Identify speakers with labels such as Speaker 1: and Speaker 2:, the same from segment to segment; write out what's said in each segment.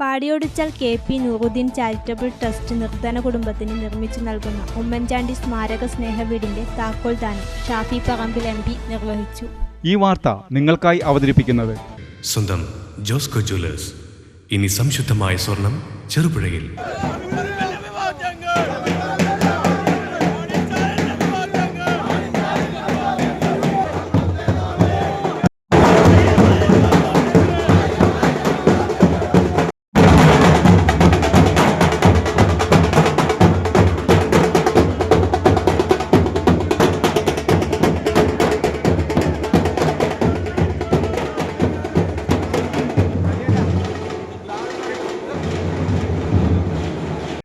Speaker 1: പാടിയൊടിച്ചാൽ K P Nooruddeen charitable trust നിർധന കുടുംബത്തിന് നിർമ്മിച്ചു നൽകുന്ന ഉമ്മൻചാണ്ടി സ്മാരക സ്നേഹവീടിന്റെ താക്കോൽ ദാനം ഷാഫി പറമ്പിൽ എം പി നിർവഹിച്ചു.
Speaker 2: ഈ വാർത്ത നിങ്ങൾക്കായി അവതരിപ്പിക്കുന്നത്
Speaker 3: സ്വന്തം ജോസ്കോ ജ്വല്ലേഴ്സ്. ഇനി സംശുദ്ധമായ സ്വർണം ചെറുപുഴയിൽ.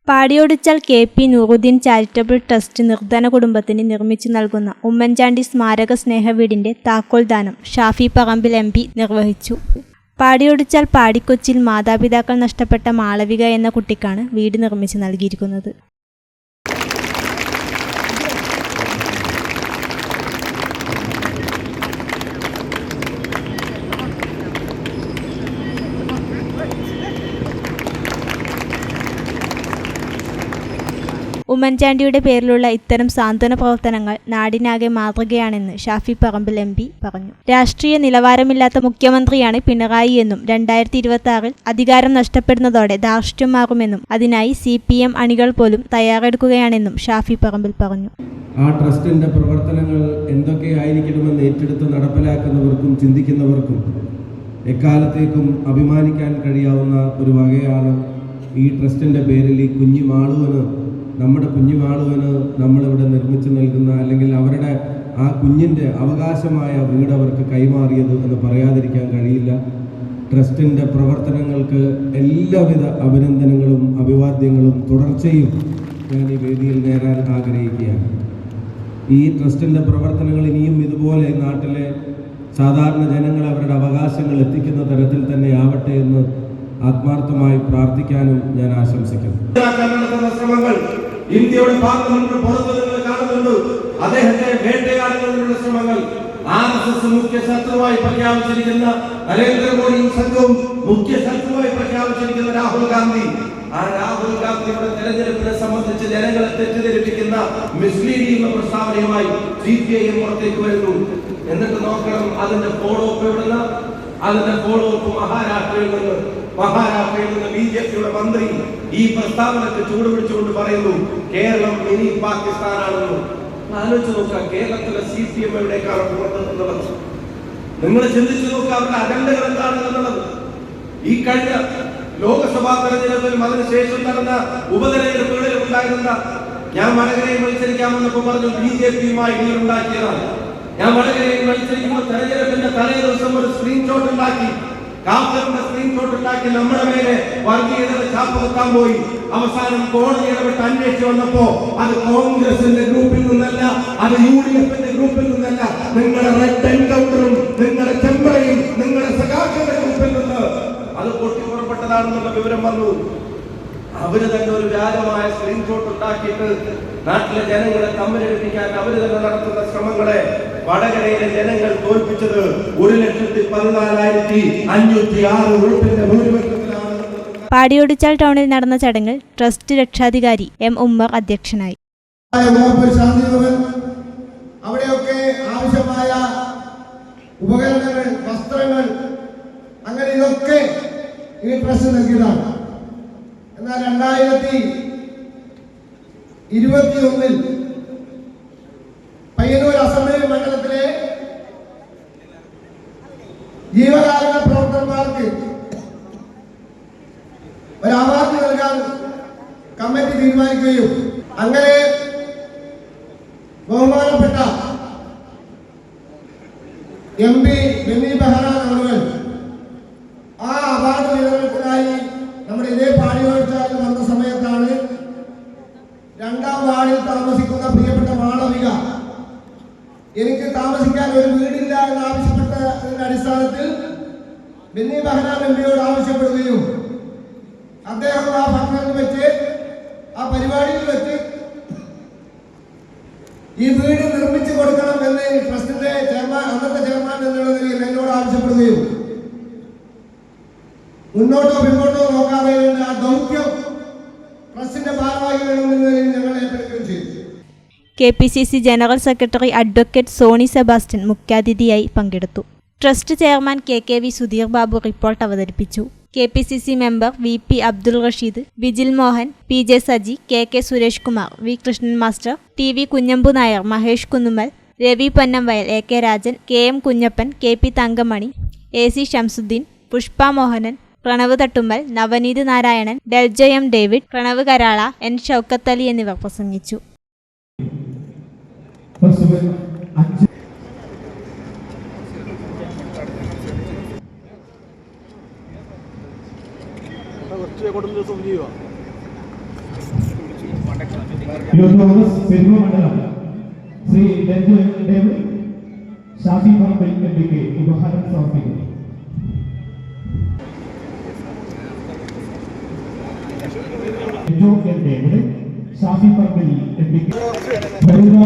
Speaker 1: പാടിയൊടിച്ചാൽ K P Nooruddeen charitable trust നിർധന കുടുംബത്തിന് നിർമ്മിച്ചു നൽകുന്ന ഉമ്മൻചാണ്ടി സ്മാരക സ്നേഹവീടിന്റെ താക്കോൽ ദാനം ഷാഫി പറമ്പിൽ എം പി നിർവഹിച്ചു. പാടിയൊടിച്ചാൽ പാടിക്കൊച്ചിയിൽ മാതാപിതാക്കൾ നഷ്ടപ്പെട്ട മാളവിക എന്ന കുട്ടിക്കാണ് വീട് നിർമ്മിച്ചു നൽകിയിരിക്കുന്നത്. ഉമ്മൻചാണ്ടിയുടെ പേരിലുള്ള ഇത്തരം സാന്ത്വന പ്രവർത്തനങ്ങൾ നാടിനാകെ മാതൃകയാണെന്ന് ഷാഫി പറമ്പിൽ എം പി പറഞ്ഞു. രാഷ്ട്രീയ നിലവാരമില്ലാത്ത മുഖ്യമന്ത്രിയാണ് പിണറായി എന്നും രണ്ടായിരത്തി ഇരുപത്തി ആറിൽ അധികാരം നഷ്ടപ്പെടുന്നതോടെ ധാർഷ്ട്യം മാറുമെന്നും അതിനായി സി പി എം അണികൾ പോലും തയ്യാറെടുക്കുകയാണെന്നും ഷാഫി പറമ്പിൽ പറഞ്ഞു.
Speaker 4: ആ ട്രസ്റ്റിന്റെ പ്രവർത്തനങ്ങൾ എന്തൊക്കെയായിരിക്കണമെന്ന് ഏറ്റെടുത്ത് നടപ്പിലാക്കുന്നവർക്കും ചിന്തിക്കുന്നവർക്കും എക്കാലത്തേക്കും അഭിമാനിക്കാൻ കഴിയാവുന്ന ഒരു വകയാണ് ഈ ട്രസ്റ്റിന്റെ പേരിൽ ഈ കുഞ്ഞു മാളുവിന് നമ്മുടെ കുഞ്ഞു മാളുവിന് നമ്മളിവിടെ നിർമ്മിച്ചു നൽകുന്ന അല്ലെങ്കിൽ അവരുടെ ആ കുഞ്ഞിന്റെ അവകാശമായ വീട് അവർക്ക് കൈമാറിയത് എന്ന് പറയാതിരിക്കാൻ കഴിയില്ല. ട്രസ്റ്റിന്റെ പ്രവർത്തനങ്ങൾക്ക് എല്ലാവിധ അഭിനന്ദനങ്ങളും അഭിവാദ്യങ്ങളും തുടർച്ചയും ഞാൻ ഈ വേദിയിൽ നേരാൻ ആഗ്രഹിക്കുകയാണ്. ഈ ട്രസ്റ്റിന്റെ പ്രവർത്തനങ്ങൾ ഇനിയും ഇതുപോലെ നാട്ടിലെ സാധാരണ ജനങ്ങൾ അവരുടെ അവകാശങ്ങൾ എത്തിക്കുന്ന തരത്തിൽ തന്നെ ആവട്ടെ എന്ന് ആത്മാർത്ഥമായി പ്രാർത്ഥിക്കാനും ഞാൻ ആശംസിക്കുന്നു. ശ്രമങ്ങൾ ഇന്ത്യയുടെ പാർലമെന്റ് പുറത്തു നിങ്ങൾ കാണുന്നുണ്ട്. അദ്ദേഹത്തെ വേട്ടയാടുന്നതിനുള്ള ശ്രമങ്ങൾ ആർ എസ് എസ് മുഖ്യ ശത്രുവായി പ്രഖ്യാപിച്ചിരിക്കുന്ന നരേന്ദ്രമോദിയും സംഘവും മുഖ്യ ശത്രുവായി പ്രഖ്യാപിച്ചിരിക്കുന്ന രാഹുൽ ഗാന്ധി. ആ രാഹുൽ ഗാന്ധിയുടെ തെരഞ്ഞെടുപ്പിനെ സംബന്ധിച്ച് ജനങ്ങളെ തെറ്റിദ്ധരിപ്പിക്കുന്ന മിസ്ലീഡിംഗ് പ്രസ്താവനയുമായി സി പി ഐ എം പുറത്തേക്ക് വരുന്നു. എന്നിട്ട് നോക്കണം അതിന്റെ ഫോളോ അപ്പ് എവിടുന്ന? അതിന്റെ ഫോളോ അപ്പ് മഹാരാഷ്ട്രയിൽ നിന്ന് മഹാരാഷ്ട്രയിൽ നിന്ന് ബി ജെ പിയുടെ മന്ത്രി ഈ പ്രസ്താവനക്ക് ചൂടുപിടിച്ചുകൊണ്ട് പറയുന്നു കേരളം ഇനി പാകിസ്ഥാനാണെന്ന്. ആലോചിച്ച് നോക്കുക കേരളത്തിലെ സി പി എം എവിടേക്കാണ് എന്നുള്ളത് നിങ്ങൾ ചിന്തിച്ചു നോക്കുക അവരുടെ അജണ്ടകൾ എന്താണ് എന്നുള്ളത്. ഈ കഴിഞ്ഞ ലോകസഭാ തെരഞ്ഞെടുപ്പിലും അതിനുശേഷം നടന്ന ഉപതെരഞ്ഞെടുപ്പുകളിലും ഉണ്ടായിരുന്ന ഞാൻ വടകരയിൽ മത്സരിക്കാമെന്നൊക്കെ പറഞ്ഞു ബി ജെ പിയുമായി ഉണ്ടാക്കിയതാണ് ഞാൻ വളരെ മത്സരിക്കുമ്പോൾ തെരഞ്ഞെടുപ്പിന്റെ തലേ ദിവസം ഒരു സ്ക്രീൻഷോട്ട് ഉണ്ടാക്കി. കാപ്പറിന്റെ സ്ക്രീൻഷോട്ട് ഉണ്ടാക്കി. നമ്മുടെ മേലെ വർഗീയതയുടെ ചാപ്പ് വെക്കാൻ പോയി. അവസാനം കോടതി ഇടപെട്ട് അന്വേഷിച്ചു വന്നപ്പോ അത് കോൺഗ്രസിന്റെ ഗ്രൂപ്പിൽ നിന്നല്ല അത് യു ഡി എഫിന്റെ ഗ്രൂപ്പിൽ നിന്നല്ല. നിങ്ങളുടെ റെഡ് എൻകൗണ്ടറും നിങ്ങളുടെ ചെമ്പറയും നിങ്ങളുടെ സഖാക്കളുടെ ഗ്രൂപ്പിൽ നിന്ന് അത് പൊട്ടി പുറപ്പെട്ടതാണെന്നുള്ള വിവരം വന്നു. അവർ തന്നെ ഒരു വ്യാജമായ സ്ക്രീൻഷോട്ട് ഉണ്ടാക്കിയിട്ട് നാട്ടിലെ ജനങ്ങളെ തമ്മിലെടുപ്പിക്കാൻ അവർ തന്നെ നടത്തുന്ന ശ്രമങ്ങളെ വടകരയിലെ ജനങ്ങൾ തോൽപ്പിച്ചത് ഒരു ലക്ഷത്തി പതിനാലായിരത്തി അഞ്ഞൂറ്റി ആറ് വോട്ടിന്റെ ഭൂരിപക്ഷത്തിലാണ്.
Speaker 1: പാടിയോടിച്ചാൽ ടൗണിൽ നടന്ന ചടങ്ങിൽ ട്രസ്റ്റ് രക്ഷാധികാരി എം ഉമ്മർ അധ്യക്ഷനായി.
Speaker 5: അവിടെയൊക്കെ ആവശ്യമായ ഉപകരണങ്ങൾ വസ്ത്രങ്ങൾ അങ്ങനെ ഇതൊക്കെ ഈ ട്രസ്റ്റ് നൽകിയതാണ്. എന്നാൽ രണ്ടായിരത്തി ഇരുപത്തി ഒന്നിൽ ജീവകാരുണ്യ പ്രവർത്തകന്മാർക്ക് ഒരു അവാർഡ് നൽകാൻ കമ്മിറ്റി തീരുമാനിക്കുകയും അങ്ങനെ ബഹുമാനപ്പെട്ട എം പി ബെന്നി ബെഹ്റാൻ അവർ ആ അവാർഡ് വിതരണത്തിനായി നമ്മുടെ ഇതേ പാടിയോഴ്ചയിൽ വന്ന സമയത്താണ് രണ്ടാം വാർഡിൽ താമസിക്കുന്ന പ്രിയപ്പെട്ട മാളവിക എനിക്ക് താമസിക്കാൻ ഒരു വീടില്ല എന്ന് ആവശ്യപ്പെട്ടതിന്റെ അടിസ്ഥാനത്തിൽ ബിന്നി ബഹനാൻ എം പിയോട് ആവശ്യപ്പെടുകയും അദ്ദേഹം ആ ഭക്ഷണത്തിൽ വെച്ച് ആ പരിപാടിയിൽ വെച്ച് ഈ വീട് നിർമ്മിച്ചു കൊടുക്കണം എന്ന് ട്രസ്റ്റിന്റെ ചെയർമാൻ അന്നത്തെ ചെയർമാൻ എന്നുള്ള നിലയിൽ എന്നോട് ആവശ്യപ്പെടുകയും മുന്നോട്ടോ പിന്നോട്ടോ നോക്കാതെ ആ ദൗത്യം ട്രസ്റ്റിന്റെ ഭാഗമാകണമെന്ന നിലയിൽ ഞങ്ങൾ ഏറ്റെടുക്കുകയും ചെയ്തു.
Speaker 1: K P C C general secretary advocate Soni Sebastian മുഖ്യാതിഥിയായി പങ്കെടുത്തു. Trust chairman K K V Sudheer Babu report അവതരിപ്പിച്ചു. K P C C member V P Abdul Rasheed Vijil Mohan P J Saji K K Suresh Kumar V Krishnan master T V Kunhambu Nair Mahesh Kunnummal Ravi Ponnamvayal A K Rajan K M Kunhappan K P Thankamani A C Shamsuddeen Pushpa Mohanan Pranav Thattumpal Navaneeth Narayanan Deljo M David Pranav Karala N Shoukath Ali എന്നിവർ പ്രസംഗിച്ചു.
Speaker 6: Youth പെരുമമണ്ഡലം ശ്രീ രഞ്ജു ദേവ് ഷാഫി പറമ്പിൽ എന്നിവയ്ക്ക് ഉപഹാരം സമർപ്പിക്കുന്നു ഷാഫി പറമ്പിൽ എന്നിവയ്ക്ക് ഭരൂര